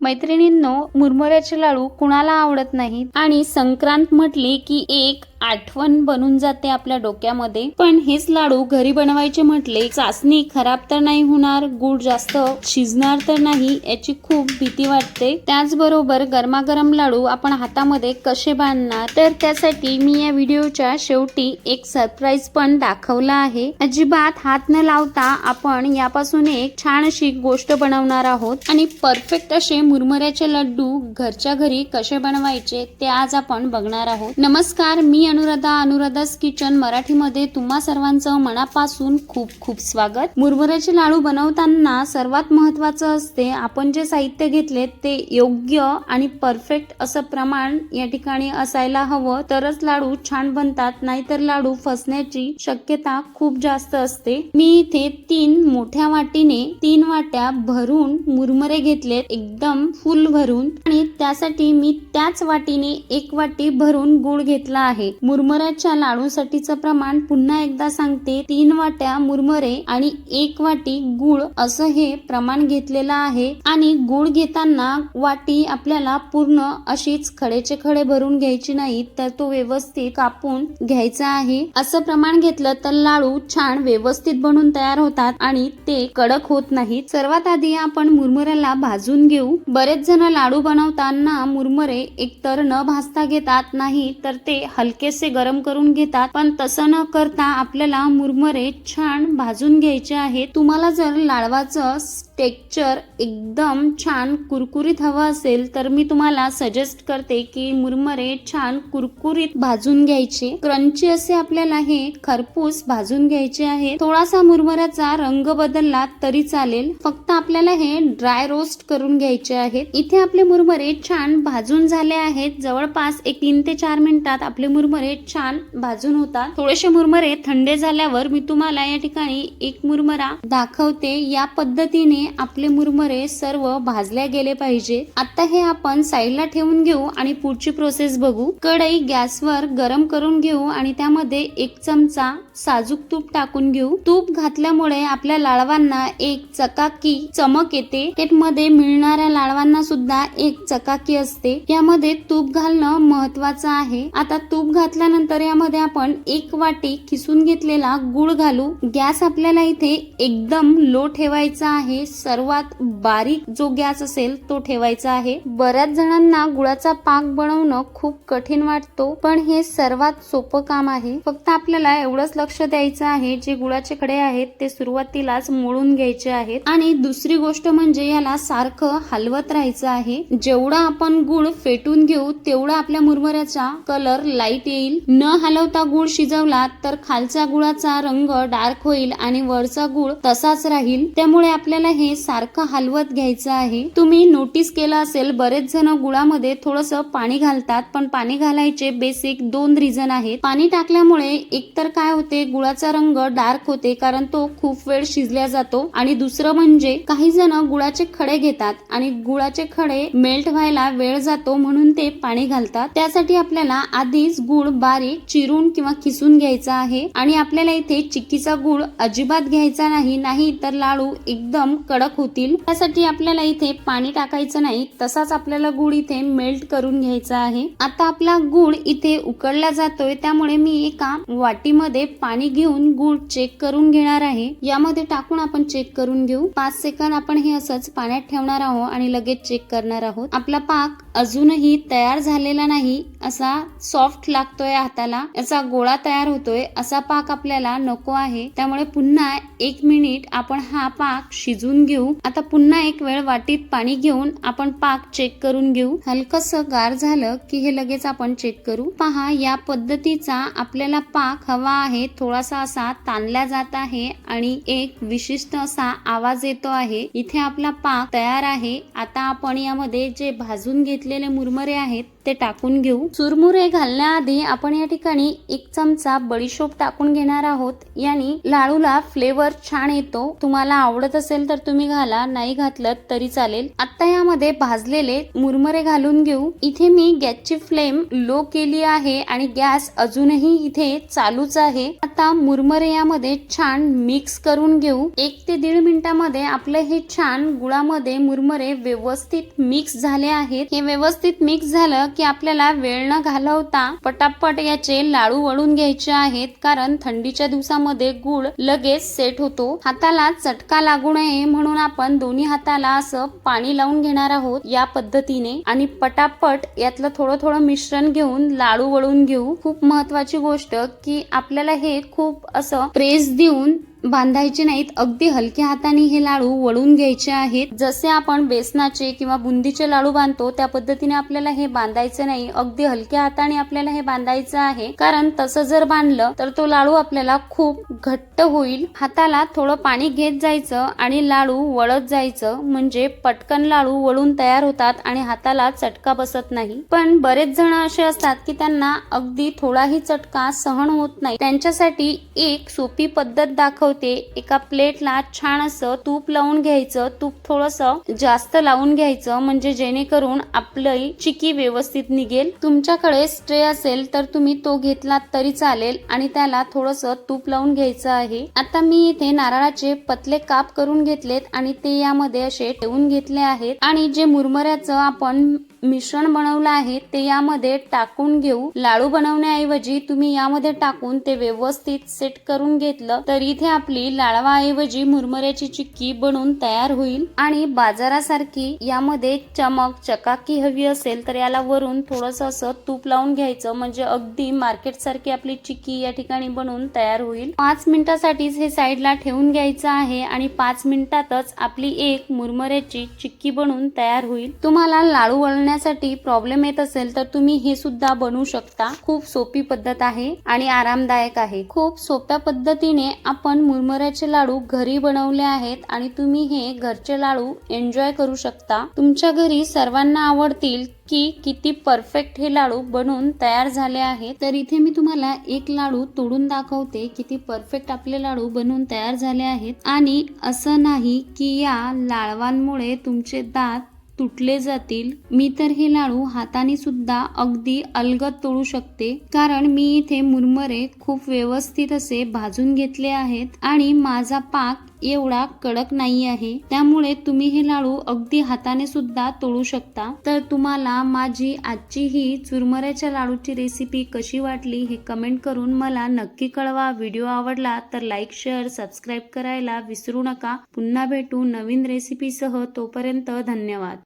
मैत्रिणींनो मुरमुऱ्याचे लाडू कुणाला आवडत नाहीत? आणि संक्रांत म्हटली की एक आठवण बनून जाते आपल्या डोक्यामध्ये. पण हेच लाडू घरी बनवायचे म्हटले चाचणी खराब तर नाही होणार गुड जास्त शिजणार तर नाही याची खूप भीती वाटते. त्याचबरोबर गरमागरम लाडू आपण हातामध्ये कसे बांधणार? तर त्यासाठी मी या व्हिडिओच्या शेवटी एक सरप्राईज पण दाखवला आहे. अजिबात हात न लावता आपण यापासून एक छान अशी गोष्ट बनवणार आहोत. आणि परफेक्ट असे मुरमुऱ्याचे लड्डू घरच्या घरी कसे बनवायचे ते आज आपण बघणार आहोत. नमस्कार मी अनुराधा अनुराधास किचन मराठीमध्ये तुम्हा सर्वांचं मनापासून खूप खूप स्वागत. मुरमुऱ्याचे लाडू बनवताना सर्वात महत्वाचं असते आपण जे साहित्य घेतले ते योग्य आणि परफेक्ट असं प्रमाण या ठिकाणी असायला हवं. तरच लाडू छान बनतात नाहीतर लाडू फसण्याची शक्यता खूप जास्त असते. मी इथे तीन मोठ्या वाटीने तीन वाट्या भरून मुरमुरे घेतलेत एकदम फुल भरून. आणि त्यासाठी मी त्याच वाटीने एक वाटी भरून गुळ घेतला आहे. मुरमुऱ्याच्या लाडूसाठीचं प्रमाण पुन्हा एकदा सांगते. तीन वाट्या मुरमुरे आणि एक वाटी गुळ असं हे प्रमाण घेतलेलं आहे. आणि गुळ घेताना वाटी आपल्याला पूर्ण अशीच खडेचे खडे भरून घ्यायची नाही तर तो व्यवस्थित कापून घ्यायचा आहे. असं प्रमाण घेतलं तर लाडू छान व्यवस्थित बनून तयार होतात आणि ते कडक होत नाहीत सर्वात आधी आपण मुरमुऱ्याला भाजून घेऊ. बरेच जण लाडू बनवताना मुरमुरे एकतर न भाजता घेतात नाही तर ते हलके ते गरम करून घेतात पण तसं न करता आपल्याला मुरमुरे छान भाजून घ्यायचे आहेत. तुम्हाला जर लाडवाचं टेक्चर एकदम छान कुरकुरीत हवं असेल तर मी तुम्हाला सजेस्ट करते की मुरमुरे छान कुरकुरीत भाजून घ्यायचे. क्रंची असे आपल्याला हे खरपूस भाजून घ्यायचे आहे. थोडासा मुरमऱ्याचा रंग बदलला तरी चालेल. फक्त आपल्याला हे ड्राय रोस्ट करून घ्यायचे आहेत. इथे आपले मुरमुरे छान भाजून झाले आहेत. जवळपास एक तीन ते चार मिनिटात आपले मुरमुरे छान भाजून होतात. थोडेसे मुरमुरे थंडे झाल्यावर मी तुम्हाला या ठिकाणी एक मुरमुरा दाखवते. या पद्धतीने आपले मुरमुरे सर्व भाजल्या गेले पाहिजे. आता हे आपण साईडला ठेवून घेऊ आणि पुढची प्रोसेस बघू. कढई गॅसवर गरम करून घेऊ आणि त्यामध्ये एक चमचा साजूक तूप टाकून घेऊ. तूप घातल्यामुळे आपल्या लाडवांना एक चकाकी चमक येते. मध्ये मिळणाऱ्या लाडवांना सुद्धा एक चकाकी असते. यामध्ये तूप घालणं महत्वाचं आहे. आता तूप घातल्यानंतर यामध्ये आपण एक वाटी किसून घेतलेला गुळ घालू. गॅस आपल्याला इथे एकदम लो ठेवायचा आहे. सर्वात बारीक जो गॅस असेल तो ठेवायचा आहे. बऱ्याच जणांना गुळाचा पाक बनवणं खूप कठीण वाटतो पण हे सर्वात सोपं काम आहे. फक्त आपल्याला एवढंच लक्ष द्यायचं आहे जे गुळाचे खडे आहेत ते सुरुवातीलाच मोडून घ्यायचे आहेत. आणि दुसरी गोष्ट म्हणजे याला सारखं हलवत राहायचं आहे. जेवढा आपण गुळ फेटून घेऊ तेवढा आपल्या मुरमुऱ्याचा कलर लाइट येईल. न हलवता गुळ शिजवला तर खालचा गुळाचा रंग डार्क होईल आणि वरचा गुळ तसाच राहील. त्यामुळे आपल्याला हे सारखं हलवत घ्यायचं आहे. तुम्ही नोटीस केलं असेल बरेच जण गुळामध्ये थोडस पाणी घालतात पण पाणी घालायचे बेसिक दोन रिझन आहेत. पाणी टाकल्यामुळे एकतर काय होते गुळाचा रंग डार्क होते कारण तो खूप वेळ शिजल्या जातो. आणि दुसरं म्हणजे काही जण गुळाचे खडे घेतात आणि गुळाचे खडे मेल्ट व्हायला वेळ जातो म्हणून ते पाणी घालतात. त्यासाठी आपल्याला आधीच गुळ बारीक चिरून किंवा खिसून घ्यायचा आहे. आणि आपल्याला इथे चिक्कीचा गुळ अजिबात घ्यायचा नाही नाही तर लाडू एकदम कडक होतील. त्यासाठी आपल्याला इथे पाणी टाकायचं नाही तसाच आपल्याला गुळ इथे मेल्ट करून घ्यायचा आहे. आता आपला गुळ इथे उकळला जातोय त्यामुळे मी एका वाटीमध्ये पाणी घेऊन गुळ चेक करून घेणार आहे. यामध्ये टाकून आपण चेक करून घेऊ. पाच सेकंद आपण हे असंच पाण्यात ठेवणार आहोत आणि लगेच चेक करणार आहोत. आपला पाक अजूनही तयार झालेला नाही असा सॉफ्ट लागतोय हाताला. याचा गोळा तयार होतोय असा पाक आपल्याला नको आहे. त्यामुळे पुन्हा एक मिनिट आपण हा पाक शिजून घेऊ. आता पुन्हा एक वेळ वाटीत पाणी घेऊन आपण पाक चेक करून घेऊ. हलकस गार झालं की हे लगेच आपण चेक करू. पहा या पद्धतीचा आपल्याला पाक हवा आहे थोडासा असा ताणला जात आहे आणि एक विशिष्ट असा आवाज येतो आहे. इथे आपला पाक तयार आहे. आता आपण यामध्ये जे भाजून घेतलेले मुरमुरे आहेत ते टाकून घेऊ. चुरमुरे घालण्याआधी आपण या ठिकाणी एक चमचा बडीशोप टाकून घेणार आहोत. याने लाडूला फ्लेवर छान येतो. तुम्हाला आवडत असेल तर तुम्ही घाला. नाही घातलं तरी चालेल. आता यामध्ये भाजलेले मुरमुरे घालून घेऊ. इथे मी गॅसची फ्लेम लो केली आहे आणि गॅस अजूनही इथे चालूच आहे. आता मुरमुरे यामध्ये छान मिक्स करून घेऊ. एक ते दीड मिनिटामध्ये आपलं हे छान गुळामध्ये मुरमुरे व्यवस्थित मिक्स झाले आहेत. हे व्यवस्थित मिक्स झालं की आपल्याला वेळ न घालवता पटापट याचे लाडू वळून घ्यायचे आहेत. कारण थंडीच्या दिवसामध्ये गुळ लगेच सेट होतो. हाताला चटका लागू नये म्हणून आपण दोन्ही हाताला असं पाणी लावून घेणार आहोत या पद्धतीने. आणि पटापट यातलं थोडं थोडं मिश्रण घेऊन लाडू वळून घेऊ. खूप महत्वाची गोष्ट की आपल्याला हे खूप असं प्रेस देऊन बांधायचे नाहीत अगदी हलक्या हाताने हे लाडू वळून घ्यायचे आहेत. जसे आपण बेसनाचे किंवा बुंदीचे लाडू बांधतो त्या पद्धतीने आपल्याला हे बांधायचे नाही अगदी हलक्या हाताने आपल्याला हे बांधायचं आहे. कारण तसं जर बांधलं तर तो लाडू आपल्याला खूप घट्ट होईल. हाताला थोडं पाणी घेत जायचं आणि लाडू वळत जायचं. म्हणजे पटकन लाडू वळून तयार होतात आणि हाताला चटका बसत नाही. पण बरेच जण असे असतात की त्यांना अगदी थोडाही चटका सहन होत नाही. त्यांच्यासाठी एक सोपी पद्धत दाखव होते. एका प्लेटला छान असं तूप लावून घ्यायचं. तूप थोडस जास्त लावून घ्यायचं. म्हणजे जेणेकरून आपली चिकी व्यवस्थित निघेल. तुमच्याकडे स्ट्रे असेल तर तुम्ही तो घेतलात तरी चालेल आणि त्याला थोडस तूप लावून घ्यायचं आहे. आता मी इथे नारळाचे पतले काप करून घेतलेत आणि ते यामध्ये असे ठेवून घेतले आहेत. आणि जे मुरमुऱ्याचं आपण मिश्रण बनवलं आहे ते यामध्ये टाकून घेऊ. लाडू बनवण्याऐवजी तुम्ही यामध्ये टाकून ते व्यवस्थित सेट करून घेतलं तर इथे आपली लाडवाऐवजी मुरमुऱ्याची चिक्की बनवून तयार होईल. आणि बाजारासारखी यामध्ये चमक चकाकी हवी असेल तर याला वरून थोडस असं तूप लावून घ्यायचं म्हणजे अगदी मार्केट सारखी आपली चिक्की या ठिकाणी बनवून तयार होईल. पाच मिनिटासाठीच हे साईडला ठेवून घ्यायचं आहे आणि पाच मिनिटातच आपली एक मुरमुऱ्याची चिक्की बनवून तयार होईल. तुम्हाला लाडू वळण्यासाठी प्रॉब्लेम येत असेल तर तुम्ही हे सुद्धा बनवू शकता. खूप सोपी पद्धत आहे आणि आरामदायक आहे. खूप सोप्या पद्धतीने आपण मुरमुऱ्याचे लाडू घरी बनवले आहेत आणि तुम्ही हे घरचे लाडू एन्जॉय करू शकता. तुमच्या घरी सर्वांना आवडतील की किती परफेक्ट हे लाडू बनवून तयार झाले आहेत. तर इथे मी तुम्हाला एक लाडू तोडून दाखवते. किती परफेक्ट आपले लाडू बनवून तयार झाले आहेत. आणि असं नाही की या लाडवांमुळे तुमचे दात तुटले जातील. मी तर हे लाडू हाताने सुद्धा अगदी अलगद तोडू शकते. कारण मी इथे मुरमुरे खूप व्यवस्थित असे भाजून घेतले आहेत आणि माझा पाक एवढा कडक नाही आहे. त्यामुळे तुम्ही हे लाडू अगदी हाताने सुद्धा तोडू शकता. तर तुम्हाला माझी आजची ही चुरमुऱ्याच्या लाडूची रेसिपी कशी वाटली हे कमेंट करून मला नक्की कळवा. व्हिडिओ आवडला तर लाईक शेअर सबस्क्राईब करायला विसरू नका. पुन्हा भेटू नवीन रेसिपीसह तोपर्यंत धन्यवाद.